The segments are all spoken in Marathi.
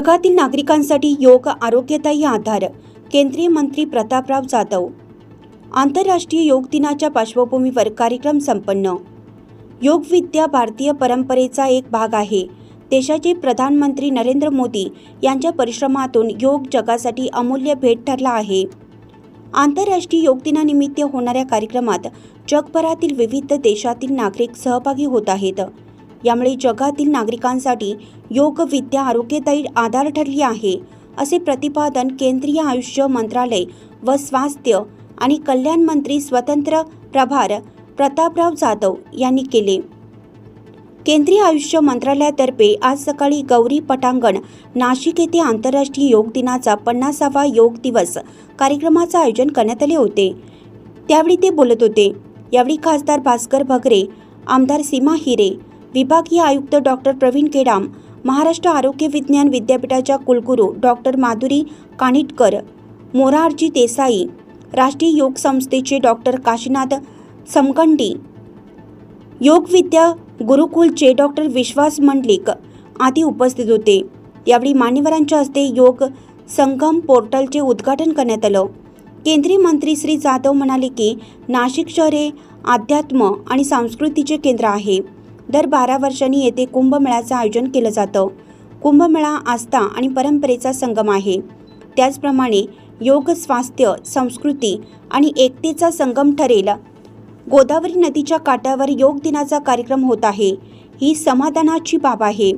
जगातील नागरिकांसाठी योग आरोग्यदायी आधार केंद्रीय मंत्री प्रतापराव जाधव. आंतरराष्ट्रीय योग दिनाच्या पार्श्वभूमीवर कार्यक्रम संपन्न. योगविद्या भारतीय परंपरेचा एक भाग आहे. देशाचे प्रधानमंत्री नरेंद्र मोदी यांच्या परिश्रमातून योग जगासाठी अमूल्य भेट ठरला आहे. आंतरराष्ट्रीय योग दिनानिमित्त होणाऱ्या कार्यक्रमात जगभरातील विविध देशातील नागरिक सहभागी होत आहेत. यामुळे जगातील नागरिकांसाठी योग विद्या आरोग्यदायी आधार ठरली आहे असे प्रतिपादन केंद्रीय आयुष्य मंत्रालय व स्वास्थ्य आणि कल्याण मंत्री स्वतंत्र प्रभार प्रतापराव जाधव यांनी केले. केंद्रीय आयुष्य मंत्रालयातर्फे आज सकाळी गौरी पटांगण नाशिक येथे आंतरराष्ट्रीय योग दिनाचा पन्नासावा योग दिवस कार्यक्रमाचं आयोजन करण्यात आले होते. त्यावेळी ते बोलत होते. यावेळी खासदार भास्कर भगरे आमदार सीमा हिरे विभागीय आयुक्त डॉक्टर प्रवीण केडाम महाराष्ट्र आरोग्य विज्ञान विद्यापीठाच्या कुलगुरू डॉक्टर माधुरी कानिटकर मोरारजी देसाई राष्ट्रीय योग संस्थेचे डॉक्टर काशीनाथ समकंडी योगविद्या गुरुकुलचे डॉक्टर विश्वास मंडलिक आदी उपस्थित होते. यावेळी मान्यवरांच्या हस्ते योग संगम पोर्टलचे उद्घाटन करण्यात आलं. केंद्रीय मंत्री श्री जाधव म्हणाले की नाशिक शहर हे अध्यात्म आणि संस्कृतीचे केंद्र आहे. दर बारा वर्षांनी येथे कुंभमेळ्याचं आयोजन केलं जातं. कुंभमेळा आस्था आणि परंपरेचा संगम आहे. त्याचप्रमाणे योग स्वास्थ्य संस्कृती आणि एकतेचा संगम ठरेल. गोदावरी नदीच्या काठावर योग दिनाचा कार्यक्रम होत आहे. ही समाधानाची बाब आहे.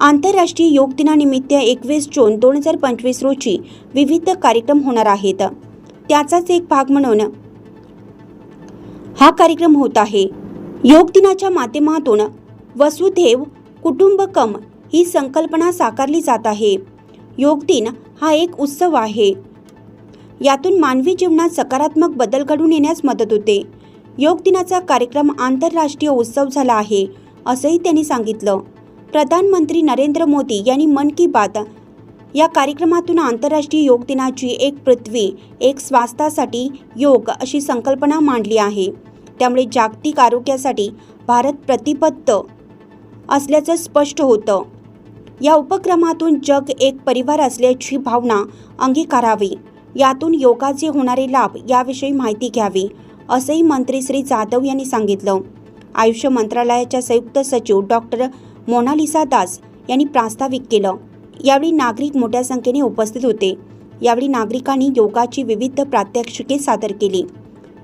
आंतरराष्ट्रीय योग दिनानिमित्त एकवीस जून दोन हजार पंचवीस रोजी विविध कार्यक्रम होणार आहेत. त्याचाच एक भाग म्हणून हा कार्यक्रम होत आहे. योग दिनाच्या माध्यमातून वसुधैव कुटुंबकम ही संकल्पना साकारली जात आहे. योग दिन हा एक उत्सव आहे. यातून मानवी जीवनात सकारात्मक बदल घडून येण्यास मदत होते. योग दिनाचा कार्यक्रम आंतरराष्ट्रीय उत्सव झाला आहे असंही त्यांनी सांगितलं. प्रधानमंत्री नरेंद्र मोदी यांनी मन की बात या कार्यक्रमातून आंतरराष्ट्रीय योग दिनाची एक पृथ्वी एक स्वास्थासाठी योग अशी संकल्पना मांडली आहे. त्यामुळे जागतिक आरोग्यासाठी भारत प्रतिबद्ध असल्याचं स्पष्ट होतं. या उपक्रमातून जग एक परिवार असल्याची भावना अंगीकारावी. यातून योगाचे होणारे लाभ याविषयी माहिती घ्यावी असंही मंत्री श्री जाधव यांनी सांगितलं. आयुष्य मंत्रालयाच्या संयुक्त सचिव डॉक्टर मोनालिसा दास यांनी प्रास्ताविक केलं. यावेळी नागरिक मोठ्या संख्येने उपस्थित होते. यावेळी नागरिकांनी योगाची विविध प्रात्यक्षिके सादर केली.